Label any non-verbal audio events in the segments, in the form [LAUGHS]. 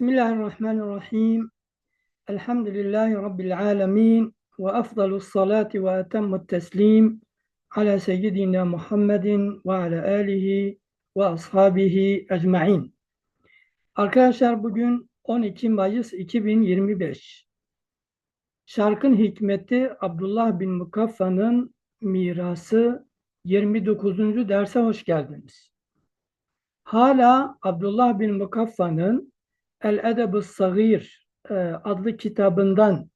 Bismillahirrahmanirrahim. Elhamdülillahi Rabbil alemin. Ve afdalus salati ve etemmut teslim ala seyyidina Muhammedin ve ala alihi ve ashabihi ecma'in. Arkadaşlar bugün 12 Mayıs 2025. Şarkın Hikmeti Abdullah bin Mukaffa'nın mirası 29. derse hoş geldiniz. Hala Abdullah bin Mukaffa'nın El-Edeb-ı Sagir e, adlı kitabından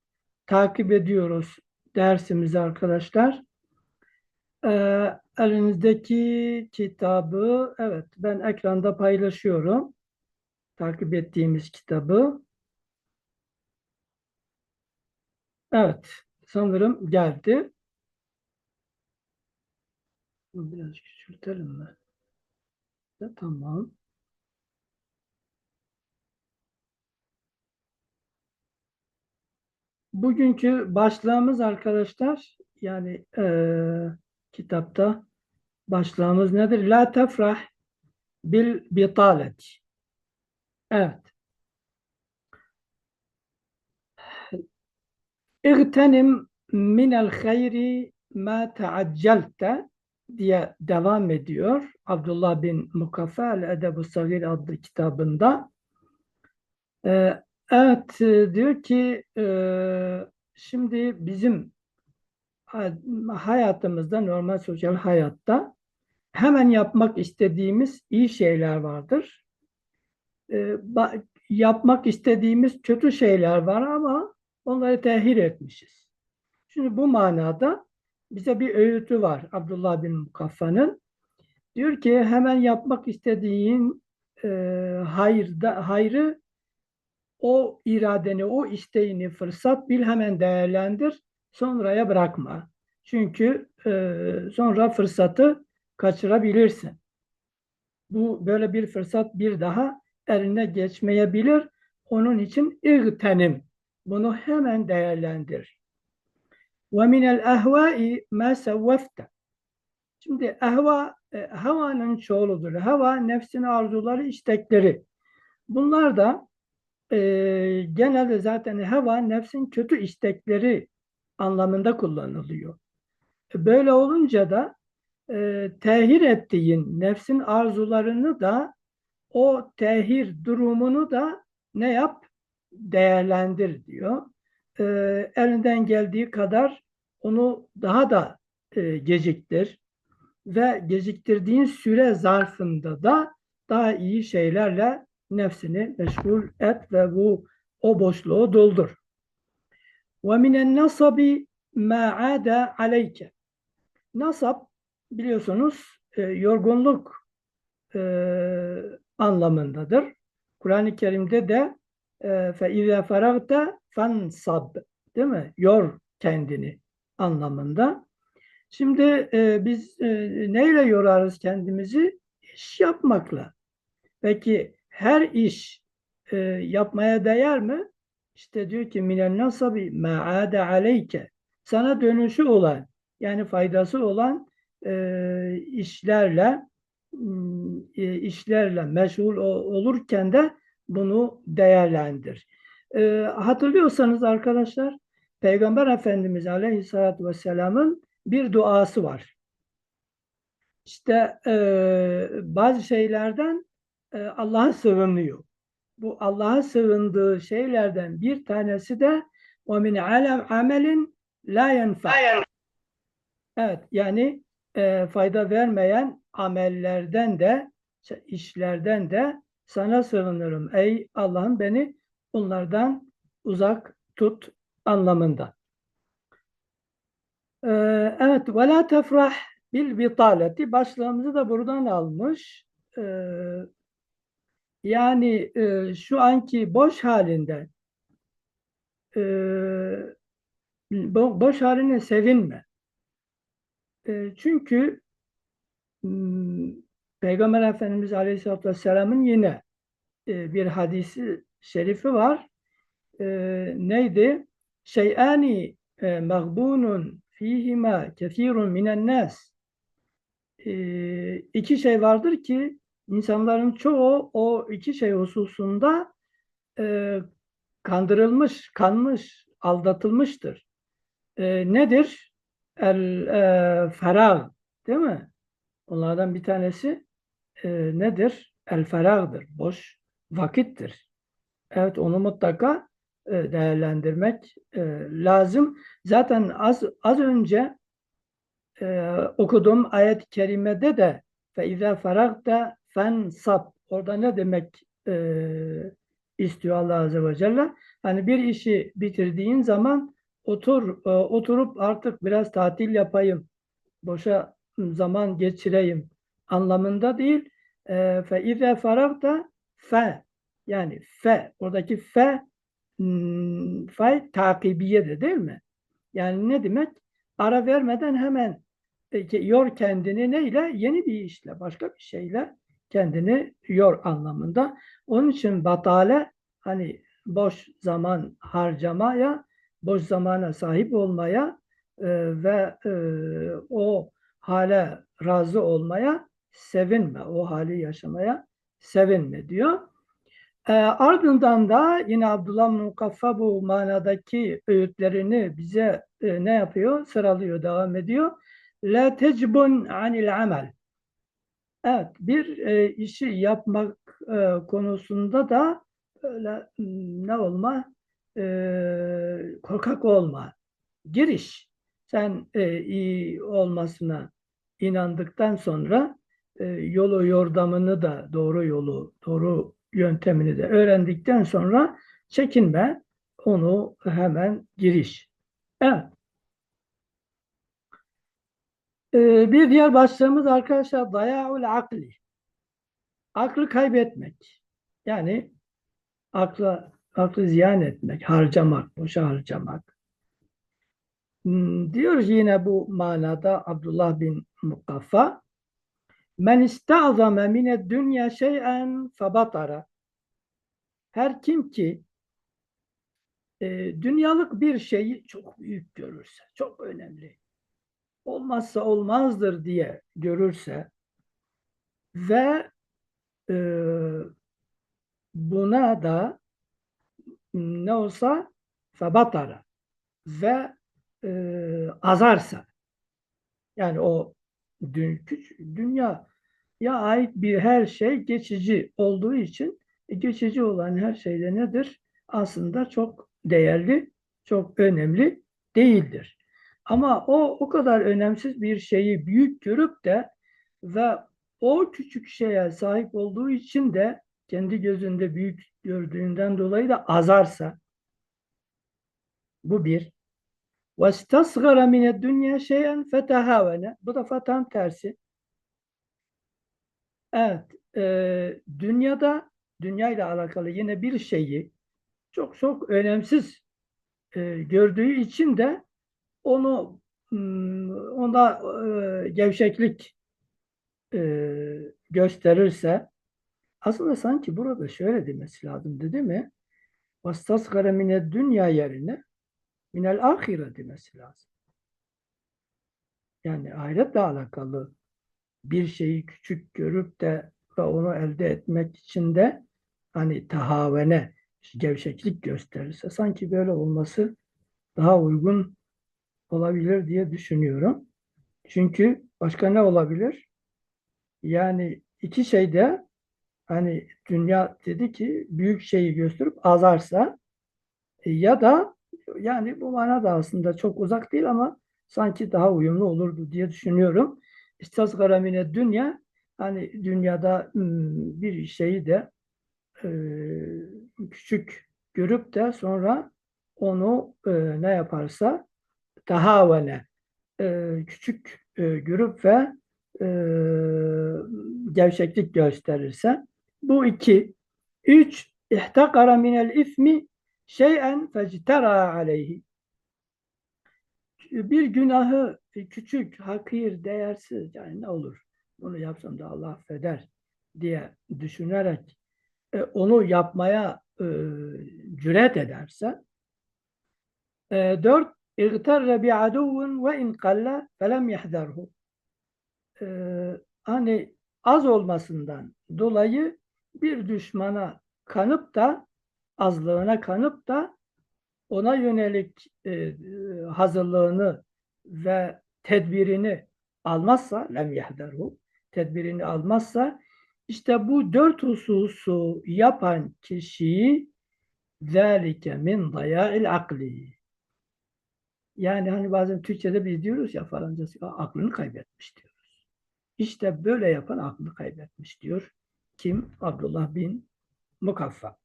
takip ediyoruz dersimizi arkadaşlar. E, elinizdeki kitabı, evet ben ekranda paylaşıyorum. Takip ettiğimiz kitabı. Evet, sanırım geldi. Biraz küçültelim mi? Tamam. Bugünkü başlığımız arkadaşlar yani e, kitapta başlığımız nedir? La tefrah bil bitalet. Evet. İgtenim minel hayri ma teaccelte diye devam ediyor. Abdullah bin Mukaffa el-Edeb-i Sagir adlı kitabında. Ee, evet diyor ki e, şimdi bizim hayatımızda normal sosyal hayatta hemen yapmak istediğimiz iyi şeyler vardır. Ee, yapmak istediğimiz kötü şeyler var ama onları tehir etmişiz. Şimdi bu manada bize bir öğütü var Abdullah bin Mukaffa'nın. Diyor ki hemen yapmak istediğin e, hayırda, hayrı o iradeni, o isteğini fırsat bil hemen değerlendir, sonraya bırakma. Çünkü e, sonra fırsatı kaçırabilirsin. Bu böyle bir fırsat bir daha eline geçmeyebilir. Onun için irtenim. Bunu hemen değerlendir. Minel ehvai ma sevvefte. Şimdi ehva, e, havanın çoğuludur. Hava, nefsin arzuları, istekleri. Bunlar da e, genelde zaten hava, nefsin kötü istekleri anlamında kullanılıyor. Böyle olunca da e, tehir ettiğin nefsin arzularını da o tehir durumunu da ne yap? Değerlendir diyor. E, elinden geldiği kadar onu daha da e, geciktir ve geciktirdiğin süre zarfında da daha iyi şeylerle nefsini meşgul et ve bu o boşluğu doldur. Ve minen nasabi ma aleyke. Nasab biliyorsunuz e, yorgunluk e, anlamındadır. Kur'an-ı Kerim'de de e, fe izâ feragte fansab değil mi? Yor kendini anlamında. Şimdi e, biz e, neyle yorarız kendimizi? İş yapmakla. Peki her iş e, yapmaya değer mi? İşte diyor ki minen nasabi ma'ade aleyke. Sana dönüşü olan yani faydası olan e, işlerle e, işlerle meşgul olurken de bunu değerlendir. E, hatırlıyorsanız arkadaşlar Peygamber Efendimiz Aleyhisselatü Vesselam'ın bir duası var. İşte e, bazı şeylerden Allah'a sığınıyor. Bu Allah'a sığındığı şeylerden bir tanesi de وَمِنْ عَلَمْ amelin la yenfa. Evet yani e, fayda vermeyen amellerden de işlerden de sana sığınırım. Ey Allah'ım beni bunlardan uzak tut anlamında. Ee, evet, ve la tefrah bil bitaleti başlığımızı da buradan almış. Ee, yani e, şu anki boş halinde e, boş haline sevinme. E, çünkü hmm, Peygamber Efendimiz Aleyhisselatü Vesselam'ın yine e, bir hadisi şerifi var. E, neydi? şeyani e, mağbunun fihima kethirun minen nas e, iki şey vardır ki insanların çoğu o iki şey hususunda e, kandırılmış, kanmış, aldatılmıştır. E, nedir? El e, ferag, değil mi? Onlardan bir tanesi e, nedir? El feragdır, boş vakittir. Evet, onu mutlaka e, değerlendirmek e, lazım. Zaten az az önce e, okuduğum ayet-i kerimede de fe izâ feragte fensab. Orada ne demek e, istiyor Allah Azze ve Celle? Hani bir işi bitirdiğin zaman otur e, oturup artık biraz tatil yapayım, boşa zaman geçireyim anlamında değil. E, fe izâ feragte fe yani fe oradaki fe hmm, fe takibiyedir değil mi? Yani ne demek? Ara vermeden hemen yor kendini neyle? Yeni bir işle, başka bir şeyle kendini yor anlamında. Onun için batale hani boş zaman harcamaya, boş zamana sahip olmaya e, ve e, o hale razı olmaya sevinme, o hali yaşamaya sevinme diyor. E, ardından da yine Abdullah Mukaffa bu manadaki öğütlerini bize e, ne yapıyor? Sıralıyor, devam ediyor. La tecbun anil amel. Evet, bir e, işi yapmak e, konusunda da böyle hmm, ne olma? E, korkak olma. Giriş. Sen e, iyi olmasına inandıktan sonra e, yolu yordamını da doğru yolu, doğru yöntemini de öğrendikten sonra çekinme, onu hemen giriş. Evet. Ee, bir diğer başlığımız arkadaşlar dayaul akli. Aklı kaybetmek. Yani akla, aklı ziyan etmek, harcamak, boşa harcamak. Hmm, Diyor yine bu manada Abdullah bin Mukaffa Men istazame mined dünya şey'en febatara Her kim ki e, dünyalık bir şeyi çok büyük görürse, çok önemli, olmazsa olmazdır diye görürse ve e, buna da ne olsa febatara ve e, azarsa yani o dün, dünya ya ait bir her şey geçici olduğu için e, geçici olan her şeyde nedir? Aslında çok değerli, çok önemli değildir. Ama o o kadar önemsiz bir şeyi büyük görüp de ve o küçük şeye sahip olduğu için de kendi gözünde büyük gördüğünden dolayı da azarsa bu bir. وَاسْتَصْغَرَ مِنَ الدُّنْيَا شَيْئًا فَتَهَاوَنَ Bu da tam tersi. Evet, e, dünyada dünya ile alakalı yine bir şeyi çok çok önemsiz e, gördüğü için de onu onda e, gevşeklik e, gösterirse aslında sanki burada şöyle demesi lazım değil mi? Vastasgara mine dünya yerine minel ahire demesi lazım. Yani ahiretle alakalı bir şeyi küçük görüp de ve onu elde etmek için de hani tahavene gevşeklik gösterirse sanki böyle olması daha uygun olabilir diye düşünüyorum. Çünkü başka ne olabilir? Yani iki şeyde hani dünya dedi ki büyük şeyi gösterip azarsa e, ya da yani bu manada aslında çok uzak değil ama sanki daha uyumlu olurdu diye düşünüyorum. İstasgara mine dünya hani dünyada hmm, bir şeyi de e, küçük görüp de sonra onu e, ne yaparsa tahavene e, küçük e, görüp ve e, gevşeklik gösterirse bu iki. Üç, ihtakara minel ifmi şeyen fectera aleyhi. Bir günahı küçük, hakir, değersiz yani ne olur bunu yapsam da Allah affeder diye düşünerek onu yapmaya cüret ederse dört اِغْتَرَّ بِعَدُوٌ وَاِنْ قَلَّ فَلَمْ يَحْذَرْهُ Hani az olmasından dolayı bir düşmana kanıp da azlığına kanıp da ona yönelik e, e, hazırlığını ve tedbirini almazsa lem yehderhu tedbirini almazsa işte bu dört hususu yapan kişiyi zâlike min dayâ'il akli yani hani bazen Türkçe'de biz diyoruz ya falancası aklını kaybetmiş diyoruz. İşte böyle yapan aklını kaybetmiş diyor. Kim? Abdullah bin Mukaffa.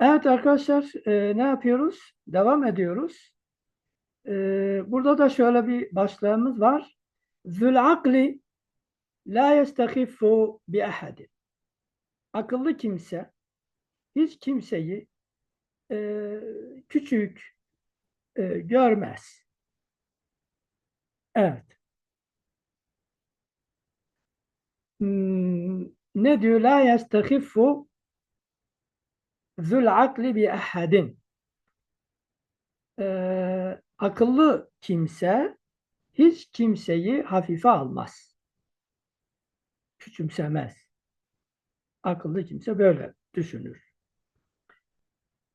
Evet arkadaşlar e, ne yapıyoruz? Devam ediyoruz. E, burada da şöyle bir başlığımız var. Zül akli la yestekiffu bi ahadin. Akıllı kimse hiç kimseyi e, küçük e, görmez. Evet. Hmm, ne diyor? La yestekiffu zül akli bi ahadin. Ee, akıllı kimse hiç kimseyi hafife almaz. Küçümsemez. Akıllı kimse böyle düşünür.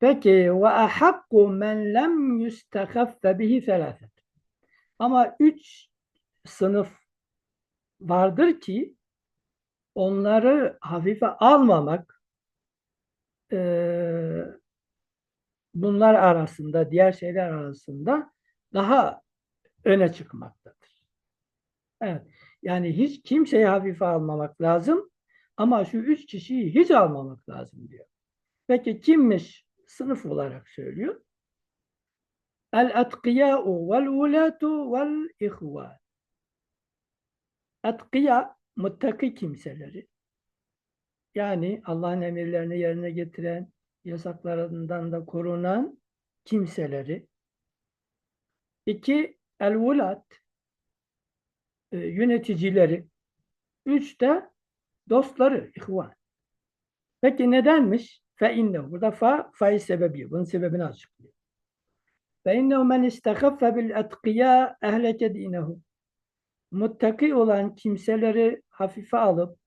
Peki ve ahakku men lem yustakaffe bihi selafet. Ama üç sınıf vardır ki onları hafife almamak e, bunlar arasında, diğer şeyler arasında daha öne çıkmaktadır. Evet. Yani hiç kimseyi hafife almamak lazım ama şu üç kişiyi hiç almamak lazım diyor. Peki kimmiş? Sınıf olarak söylüyor. El-etkiyâ'u vel-ulâtu vel-ihvân. Etkiya, muttaki kimseleri. Yani Allah'ın emirlerini yerine getiren, yasaklarından da korunan kimseleri. İki, el-vulat, e, yöneticileri. Üç de dostları, ihvan. Peki nedenmiş? Fe inne. Burada fa, faiz sebebi. Bunun sebebini açıklıyor. Fe innehu men istekaffe bil etkiyâ ehleke dinehu. Muttaki olan kimseleri hafife alıp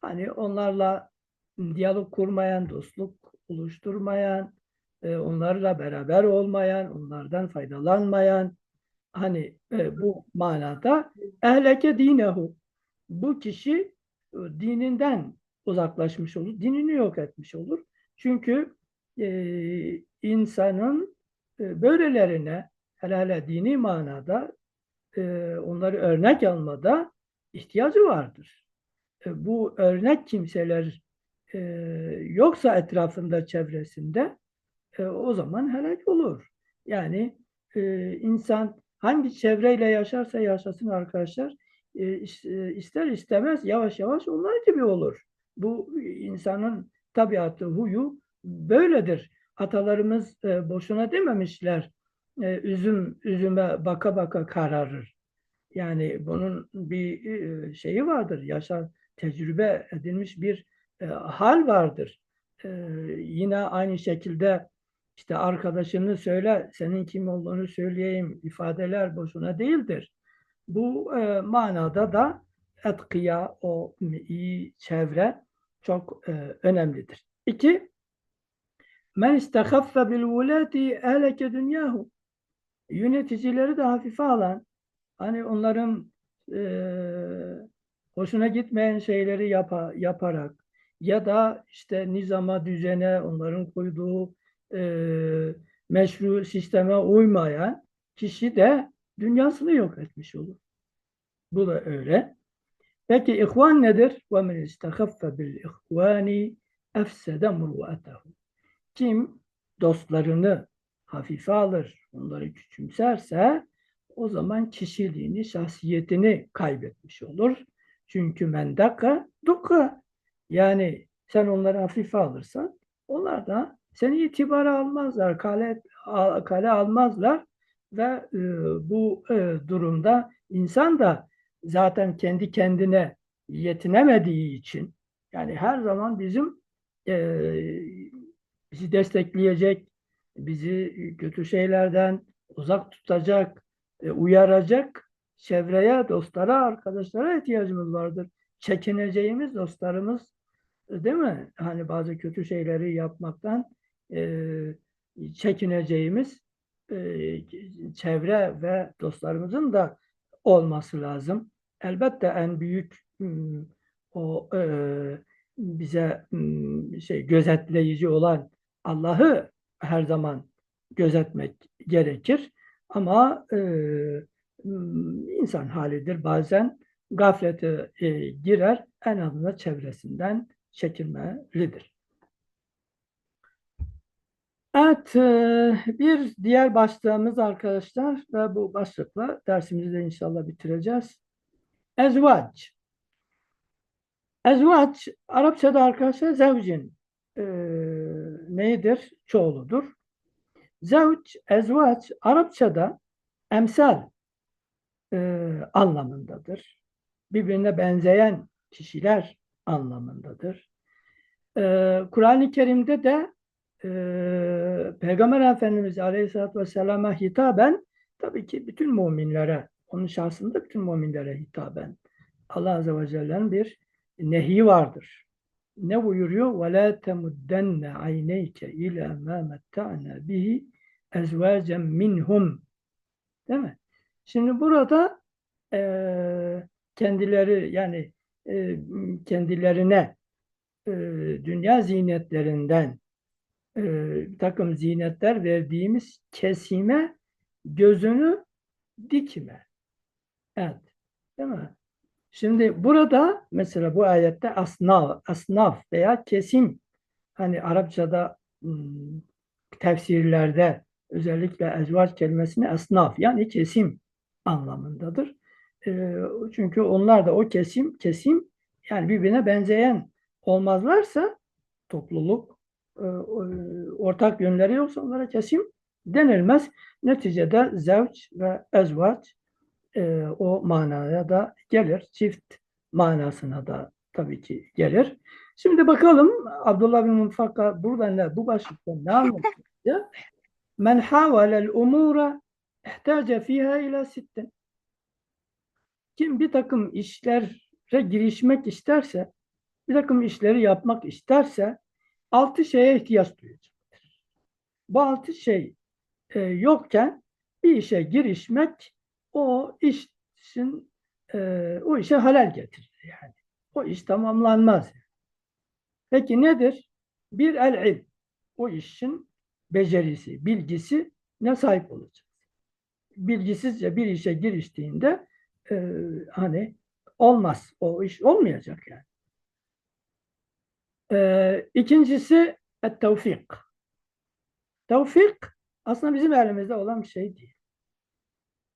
hani onlarla diyalog kurmayan, dostluk oluşturmayan, e, onlarla beraber olmayan, onlardan faydalanmayan, hani e, bu manada ehleke dinehu. Bu kişi e, dininden uzaklaşmış olur, dinini yok etmiş olur. Çünkü e, insanın e, böylelerine hele dini manada e, onları örnek almada ihtiyacı vardır. E, bu örnek kimseler e, yoksa etrafında, çevresinde e, o zaman helak olur. Yani e, insan hangi çevreyle yaşarsa yaşasın arkadaşlar e, ister istemez yavaş yavaş onlar gibi olur. Bu insanın tabiatı, huyu böyledir. Atalarımız e, boşuna dememişler. E, üzüm üzüme baka baka kararır. Yani bunun bir e, şeyi vardır. Yaşar tecrübe edilmiş bir e, hal vardır. E, yine aynı şekilde işte arkadaşını söyle, senin kim olduğunu söyleyeyim ifadeler boşuna değildir. Bu e, manada da etkiya, o iyi çevre çok e, önemlidir. İki, men istehaffe bil vulati ehleke dünyahu. Yöneticileri de hafife alan, hani onların e, hoşuna gitmeyen şeyleri yapa, yaparak ya da işte nizama, düzene, onların koyduğu e, meşru sisteme uymayan kişi de dünyasını yok etmiş olur. Bu da öyle. Peki ihvan nedir? Ve men istehaffe bil ihvani efsede murvatehu. Kim dostlarını hafife alır, onları küçümserse o zaman kişiliğini, şahsiyetini kaybetmiş olur. Çünkü mendaka duka yani sen onları hafife alırsan onlar da seni itibara almazlar, kale, kale almazlar ve e, bu e, durumda insan da zaten kendi kendine yetinemediği için yani her zaman bizim e, bizi destekleyecek, bizi kötü şeylerden uzak tutacak, e, uyaracak çevreye, dostlara, arkadaşlara ihtiyacımız vardır. Çekineceğimiz dostlarımız değil mi? Hani bazı kötü şeyleri yapmaktan e, çekineceğimiz e, çevre ve dostlarımızın da olması lazım. Elbette en büyük hmm, o e, bize hmm, şey gözetleyici olan Allah'ı her zaman gözetmek gerekir. Ama e, hmm, insan halidir. Bazen gaflete e, girer. En azından çevresinden çekilmelidir. Evet, bir diğer başlığımız arkadaşlar ve bu başlıkla dersimizi de inşallah bitireceğiz. Ezvac. Ezvac, Arapçada arkadaşlar zevcin e, neyidir? Çoğuludur. Zevç, ezvac Arapçada emsal e, anlamındadır. Birbirine benzeyen kişiler anlamındadır. E, Kur'an-ı Kerim'de de e, Peygamber Efendimiz Aleyhisselatü Vesselam'a hitaben tabii ki bütün müminlere, onun şahsında bütün müminlere hitaben Allah Azze ve Celle'nin bir nehi vardır. Ne buyuruyor? وَلَا تَمُدَّنَّ عَيْنَيْكَ اِلَى مَا مَتَّعْنَا بِهِ اَزْوَاجًا minhum. Değil mi? Şimdi burada e, kendileri yani e, kendilerine e, dünya zinetlerinden e, bir takım zinetler verdiğimiz kesime gözünü dikme. Evet. Değil mi? Şimdi burada mesela bu ayette asnaf, asnaf veya kesim hani Arapçada tefsirlerde özellikle ezvaç kelimesini asnaf yani kesim anlamındadır. E, çünkü onlar da o kesim kesim yani birbirine benzeyen olmazlarsa topluluk ortak yönleri yoksa onlara kesim denilmez. Neticede zevç ve ezvaç e, o manaya da gelir. Çift manasına da tabii ki gelir. Şimdi bakalım Abdullah bin Mufakka burada ne, bu başlıkta ne anlatıyor? [LAUGHS] Men havelel umura ihtace fiha ila sitten. Kim bir takım işlere girişmek isterse, bir takım işleri yapmak isterse altı şeye ihtiyaç duyacaktır. Bu altı şey e, yokken bir işe girişmek o işin e, o işe halal getirir yani. O iş tamamlanmaz. Peki nedir? Bir el ilm. O işin becerisi, bilgisi ne sahip olacak? Bilgisizce bir işe giriştiğinde e, hani olmaz. O iş olmayacak yani. E, ikincisi tevfik. Tevfik aslında bizim elimizde olan bir şey değil.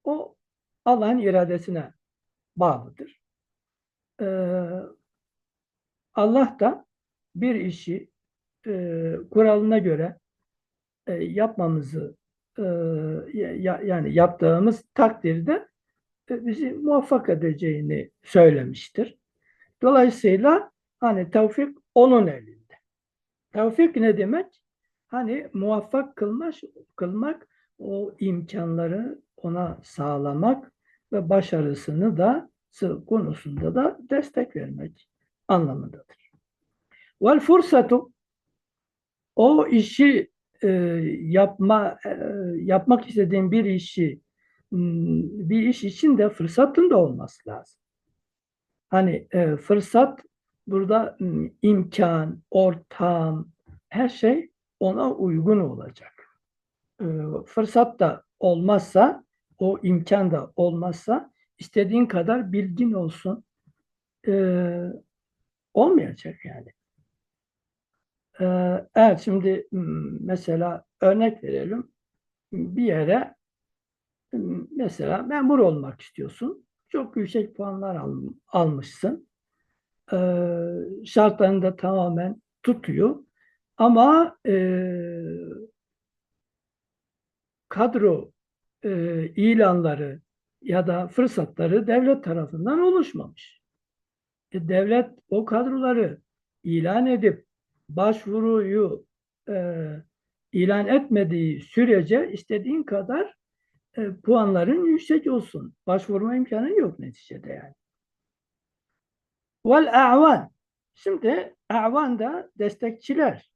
O Allah'ın iradesine bağlıdır. Ee, Allah da bir işi e, kuralına göre e, yapmamızı e, ya, yani yaptığımız takdirde e, bizi muvaffak edeceğini söylemiştir. Dolayısıyla hani tevfik onun elinde. Tevfik ne demek? Hani muvaffak kılmak, kılmak o imkanları ona sağlamak ve başarısını da konusunda da destek vermek anlamındadır. Vel fırsatu o işi e, yapma e, yapmak istediğin bir işi hmm, bir iş için de fırsatın da olması lazım. Hani e, fırsat burada imkan, ortam, her şey ona uygun olacak. Fırsat da olmazsa, o imkan da olmazsa istediğin kadar bilgin olsun olmayacak yani. Evet şimdi mesela örnek verelim. Bir yere mesela memur olmak istiyorsun. Çok yüksek puanlar al, almışsın. E, şartlarını da tamamen tutuyor. Ama e, kadro e, ilanları ya da fırsatları devlet tarafından oluşmamış. E, devlet o kadroları ilan edip başvuruyu e, ilan etmediği sürece istediğin kadar e, puanların yüksek olsun. Başvurma imkanı yok neticede yani. Vel a'van. Şimdi Avan da destekçiler.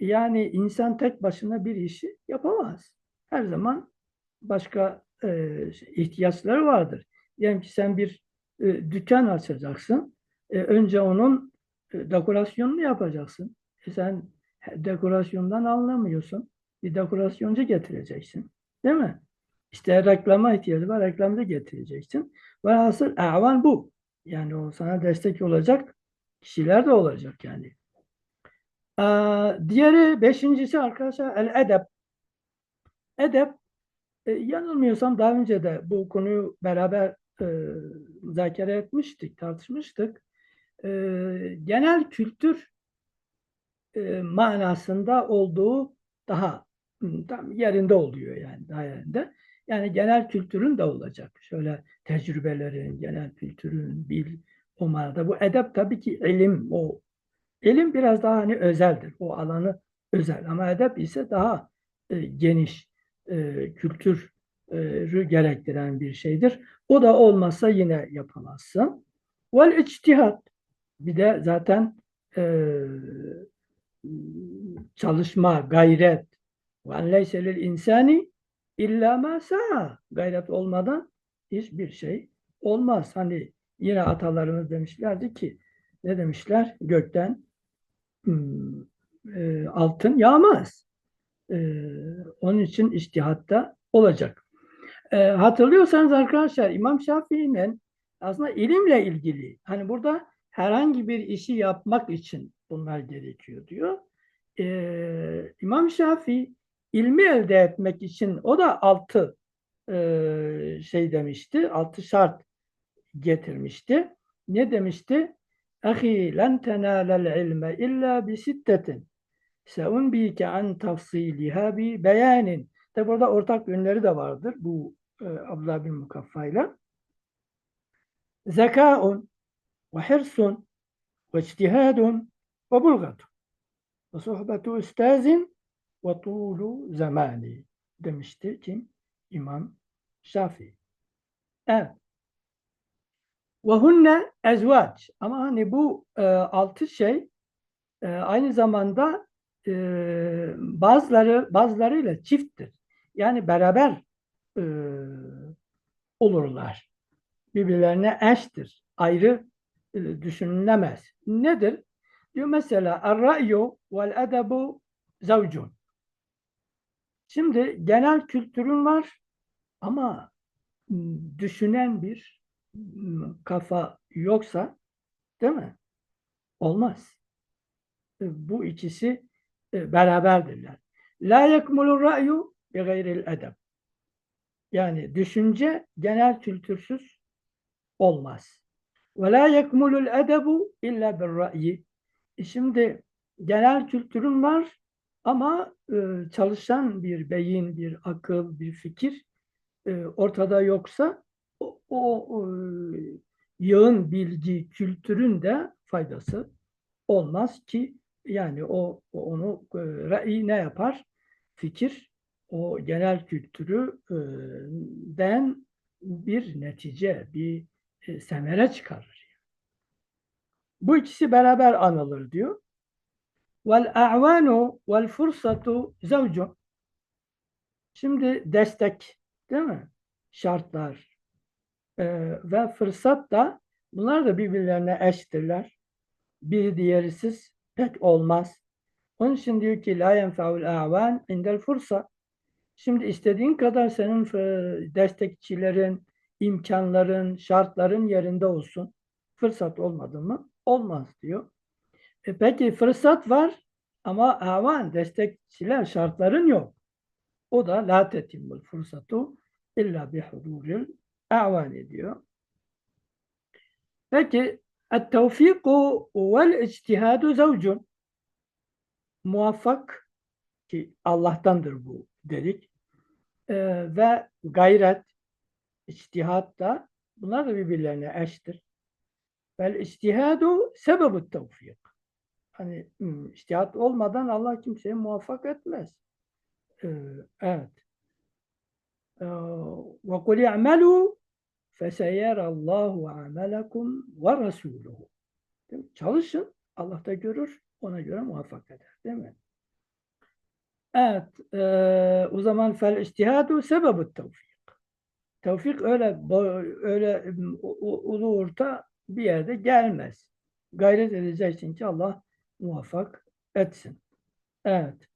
Yani insan tek başına bir işi yapamaz. Her zaman başka e, ihtiyaçları vardır. Diyelim ki sen bir e, dükkan açacaksın. E, önce onun e, dekorasyonunu yapacaksın. E, sen dekorasyondan anlamıyorsun. Bir dekorasyoncu getireceksin. Değil mi? İşte reklama ihtiyacı var. Reklamda getireceksin. Velhasıl avan bu. Yani o sana destek olacak kişiler de olacak yani. Aa, diğeri beşincisi arkadaşlar el edep. Edep e, yanılmıyorsam daha önce de bu konuyu beraber e, müzakere etmiştik, tartışmıştık. E, genel kültür e, manasında olduğu daha tam yerinde oluyor yani daha yerinde. Yani genel kültürün de olacak. Şöyle tecrübelerin, genel kültürün, bil, o manada. Bu edep tabii ki ilim, o ilim biraz daha hani özeldir. O alanı özel ama edep ise daha e, geniş e, kültürü gerektiren bir şeydir. O da olmazsa yine yapamazsın. Vel içtihat. Bir de zaten e, çalışma, gayret. Ve leyse insani illa ma sa'a. Gayret olmadan hiçbir şey olmaz. Hani yine atalarımız demişlerdi ki ne demişler? Gökten hmm, e, altın yağmaz. E, onun için iştihatta olacak. E, hatırlıyorsanız arkadaşlar İmam Şafii'nin aslında ilimle ilgili hani burada herhangi bir işi yapmak için bunlar gerekiyor diyor. E, İmam Şafii ilmi elde etmek için o da altı e, şey demişti, altı şart getirmişti. Ne demişti? Ahi len tenalel ilme illa bi sittetin. Seunbike an tafsiliha bi beyanin. Tabi burada ortak yönleri de vardır bu e, Abdullah bin Mukaffa'yla. Zekaun ve hirsun ve ictihadun ve bulgatun ve sohbetu üstazin ve tuğlu zamani demişti kim? İmam Şafii. Evet. Ve hunne ezvaç. Ama hani bu e, altı şey e, aynı zamanda e, bazıları bazılarıyla çifttir. Yani beraber e, olurlar. Birbirlerine eştir. Ayrı e, düşünülemez. Nedir? Diyor mesela er-ra'yu vel edebu zavcun. Şimdi genel kültürün var ama düşünen bir kafa yoksa değil mi? Olmaz. Bu ikisi e, beraberdirler. La yekmulur ra'yu bi gayril edeb. Yani düşünce genel kültürsüz olmaz. Ve la yekmulul edebu illa bir ra'yi. E şimdi genel kültürün var ama e, çalışan bir beyin, bir akıl, bir fikir e, ortada yoksa o, o, o yağın bilgi kültürün de faydası olmaz ki yani o onu e, ne yapar? Fikir o genel kültürüden bir netice, bir e, semere çıkarır. Bu ikisi beraber anılır diyor. Vel a'vanu vel fursatu zavcu. Şimdi destek değil mi? Şartlar e, ve fırsat da bunlar da birbirlerine eştirler. Bir diğerisiz pek olmaz. Onun için diyor ki la yenfeul a'van indel fursa. Şimdi istediğin kadar senin destekçilerin, imkanların, şartların yerinde olsun. Fırsat olmadı mı? Olmaz diyor. E peki fırsat var ama avan, destekçiler, şartların yok. O da la tetimmul fırsatu illa bi huduril avan ediyor. Peki vel ictihadu zavcun muvaffak ki Allah'tandır bu dedik e, ve gayret içtihat da bunlar da birbirlerine eştir. Vel içtihadu sebebu tevfik. Hani içtihat olmadan Allah kimseye muvaffak etmez. Ee, evet. Ve kul i'melu feseyerallahu amelakum ve rasuluhu. Çalışın. Allah da görür, ona göre muvaffak eder. Değil mi? Evet, eee, o zaman fel istihadu sebebu tevfik. Tevfik öyle öyle ulu orta bir yerde gelmez. Gayret edeceksin ki Allah muvaffak etsin. Evet.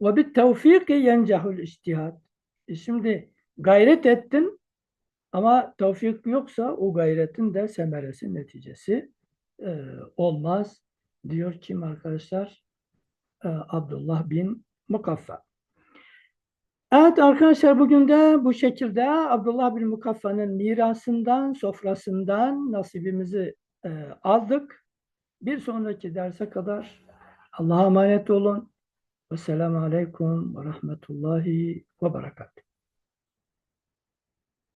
Ve bit tevfiki yencahul istihad. E Şimdi gayret ettin ama tevfik yoksa o gayretin de semeresi, neticesi e, olmaz diyor kim arkadaşlar? E, Abdullah bin Mukaffa. Evet arkadaşlar bugün de bu şekilde Abdullah bin Mukaffa'nın mirasından, sofrasından nasibimizi e, aldık. Bir sonraki derse kadar Allah'a emanet olun. Vesselamu Aleyküm ve Rahmetullahi ve Berekatuhu.